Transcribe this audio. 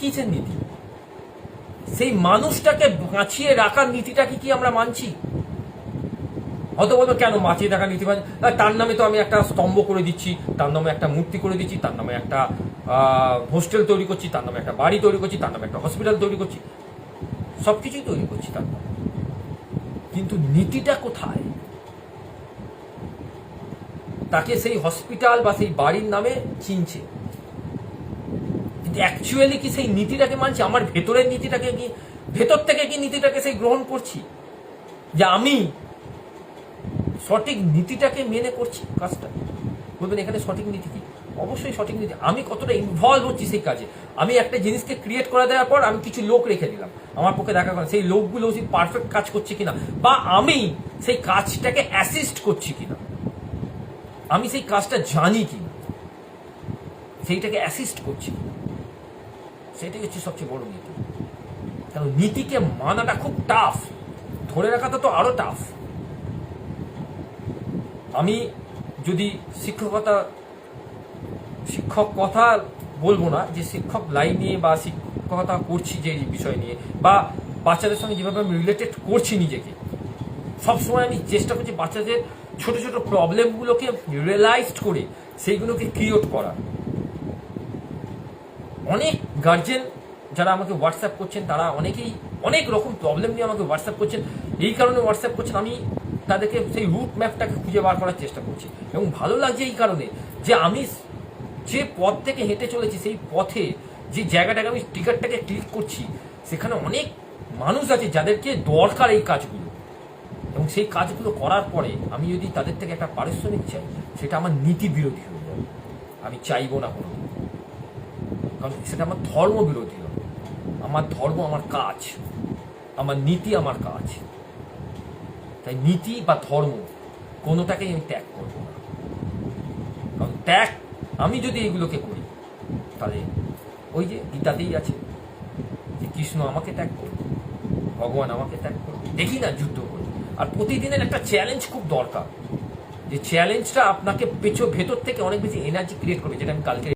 কিসের নীতি? সেই মানুষটাকে বাঁচিয়ে রাখার নীতিটাকে কি আমরা মানছি? হয়তো বলব কেন বাঁচিয়ে রাখার নীতি আহ, তার নামে তো আমি একটা স্তম্ভ করে দিচ্ছি তার নামে একটা মূর্তি করে দিচ্ছি তার নামে একটা হোস্টেল তৈরি করছি তার নামে একটা বাড়ি তৈরি করছি তার নামে একটা হসপিটাল তৈরি করছি। সব কিছুই তৈরি করছি তার নামে। কিন্তু নীতিটা কোথায়? তাকে সেই হসপিটাল বা সেই বাড়ির নামে চিনছে। অ্যাকচুয়ালি কি সেই নীতিটাকে মানছি? আমার ভেতরের নীতিটাকে কি ভেতর থেকে কি নীতিটাকে সেই গ্রহণ করছি? যে আমি সঠিক নীতিটাকে মেনে করছি কাজটা। বলবেন, এখানে সঠিক নীতি কি? অবশ্যই সঠিক নীতি। আমি কতটা ইনভলভ হচ্ছি সেই কাজে। আমি একটা জিনিসকে ক্রিয়েট করে দেওয়ার পর আমি কিছু লোক রেখে দিলাম। আমার পক্ষে দেখা করে সেই লোকগুলো সেই পারফেক্ট কাজ করছে কিনা? বা আমি সেই কাজটাকে অ্যাসিস্ট করছি কিনা? আমি সেই কাজটা জানি কিনা? সেইটাকে অ্যাসিস্ট করছি কিনা? সেটাই হচ্ছে সবচেয়ে বড় নীতি। কারণ নীতিকে মানাটা খুব টাফ ধরে রাখাটা তো আরও টাফ আমি যদি শিক্ষকতা, শিক্ষক কথা বলব না, যে শিক্ষক লাইন নিয়ে বা শিক্ষকতা করছি যে বিষয় নিয়ে, বা বাচ্চাদের সঙ্গে যেভাবে আমি রিলেটেড করছি নিজেকে, সবসময় আমি চেষ্টা করছি বাচ্চাদের ছোট ছোট প্রবলেমগুলোকে রিয়েলাইজড করে, সেইগুলোকে ক্রিয়েট করা অনেক গার্জেন যারা আমাকে হোয়াটসঅ্যাপ করছেন, তারা অনেকেই অনেক রকম প্রবলেম নিয়ে আমাকে হোয়াটসঅ্যাপ করছেন। এই কারণে হোয়াটসঅ্যাপ করছেন, আমি তাদেরকে সেই রুট ম্যাপটাকে খুঁজে বার করার চেষ্টা করছি। এবং ভালো লাগছে এই কারণে যে আমি যে পথ থেকে হেঁটে চলেছি, সেই পথে যে জায়গাটাকে আমি টিকিটটাকে ক্লিক করছি, সেখানে অনেক মানুষ আছে যাদেরকে দরকার এই কাজগুলো। এবং সেই কাজগুলো করার পরে আমি যদি তাদের থেকে একটা পারিশ্রমিক চাই, সেটা আমার নীতি বিরোধী হয়ে যাবে। আমি চাইব না কোনো কারণ সেটা আমার ধর্ম বিরোধী হবে। আমার ধর্ম আমার কাজ। আমার নীতি আমার কাজ। তাই নীতি বা ধর্ম কোনোটাকেই আমি ত্যাগ করব না। কারণ ত্যাগ, আমি যদি এগুলোকে করি, তাহলে ওই যে গীতাতেই আছে যে কৃষ্ণ আমাকে ত্যাগ করবে ভগবান আমাকে ত্যাগ করবে দেখি না যুদ্ধ করে। আর প্রতিদিনের একটা চ্যালেঞ্জ খুব দরকার। যে চ্যালেঞ্জটা আপনাকে পেছো ভেতর থেকে অনেক বেশি এনার্জি ক্রিয়েট করবে, যেটা আমি কালকে